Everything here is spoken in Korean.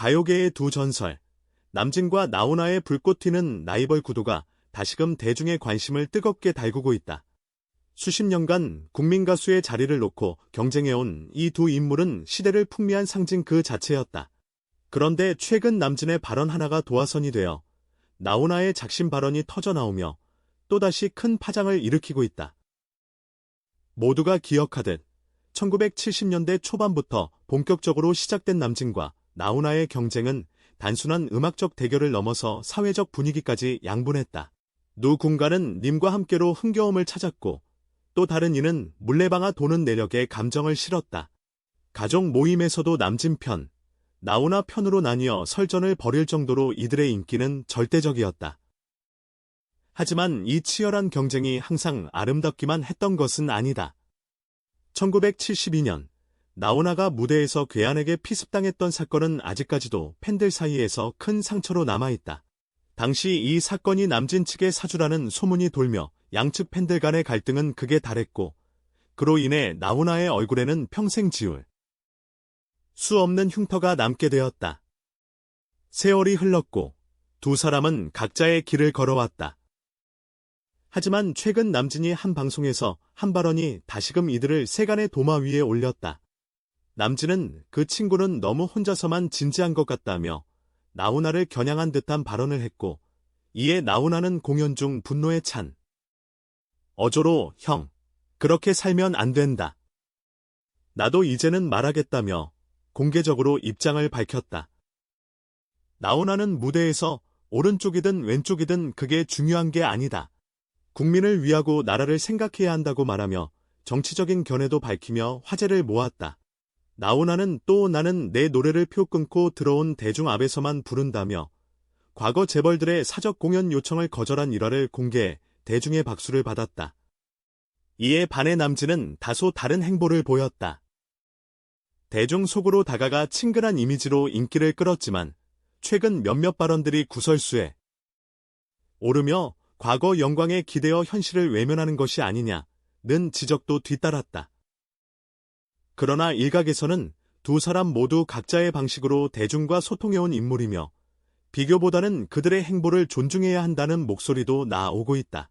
가요계의 두 전설, 남진과 나훈아의 불꽃 튀는 라이벌 구도가 다시금 대중의 관심을 뜨겁게 달구고 있다. 수십 년간 국민 가수의 자리를 놓고 경쟁해온 이 두 인물은 시대를 풍미한 상징 그 자체였다. 그런데 최근 남진의 발언 하나가 도화선이 되어 나훈아의 작심 발언이 터져나오며 또다시 큰 파장을 일으키고 있다. 모두가 기억하듯 1970년대 초반부터 본격적으로 시작된 남진과 나훈아의 경쟁은 단순한 음악적 대결을 넘어서 사회적 분위기까지 양분했다. 누군가는 님과 함께로 흥겨움을 찾았고 또 다른 이는 물레방아 도는 내력에 감정을 실었다. 가족 모임에서도 남진 편, 나훈아 편으로 나뉘어 설전을 벌일 정도로 이들의 인기는 절대적이었다. 하지만 이 치열한 경쟁이 항상 아름답기만 했던 것은 아니다. 1972년 나훈아가 무대에서 괴한에게 피습당했던 사건은 아직까지도 팬들 사이에서 큰 상처로 남아있다. 당시 이 사건이 남진 측의 사주라는 소문이 돌며 양측 팬들 간의 갈등은 극에 달했고 그로 인해 나훈아의 얼굴에는 평생 지울 수 없는 흉터가 남게 되었다. 세월이 흘렀고 두 사람은 각자의 길을 걸어왔다. 하지만 최근 남진이 한 방송에서 한 발언이 다시금 이들을 세간의 도마 위에 올렸다. 남진은 그 친구는 너무 혼자서만 진지한 것 같다며 나훈아를 겨냥한 듯한 발언을 했고 이에 나훈아는 공연 중 분노에 찬 어조로 형 그렇게 살면 안 된다. 나도 이제는 말하겠다며 공개적으로 입장을 밝혔다. 나훈아는 무대에서 오른쪽이든 왼쪽이든 그게 중요한 게 아니다. 국민을 위하고 나라를 생각해야 한다고 말하며 정치적인 견해도 밝히며 화제를 모았다. 나훈아는 또 나는 내 노래를 표 끊고 들어온 대중 앞에서만 부른다며 과거 재벌들의 사적 공연 요청을 거절한 일화를 공개해 대중의 박수를 받았다. 이에 반의 남진은 다소 다른 행보를 보였다. 대중 속으로 다가가 친근한 이미지로 인기를 끌었지만 최근 몇몇 발언들이 구설수에 오르며 과거 영광에 기대어 현실을 외면하는 것이 아니냐는 지적도 뒤따랐다. 그러나 일각에서는 두 사람 모두 각자의 방식으로 대중과 소통해온 인물이며 비교보다는 그들의 행보를 존중해야 한다는 목소리도 나오고 있다.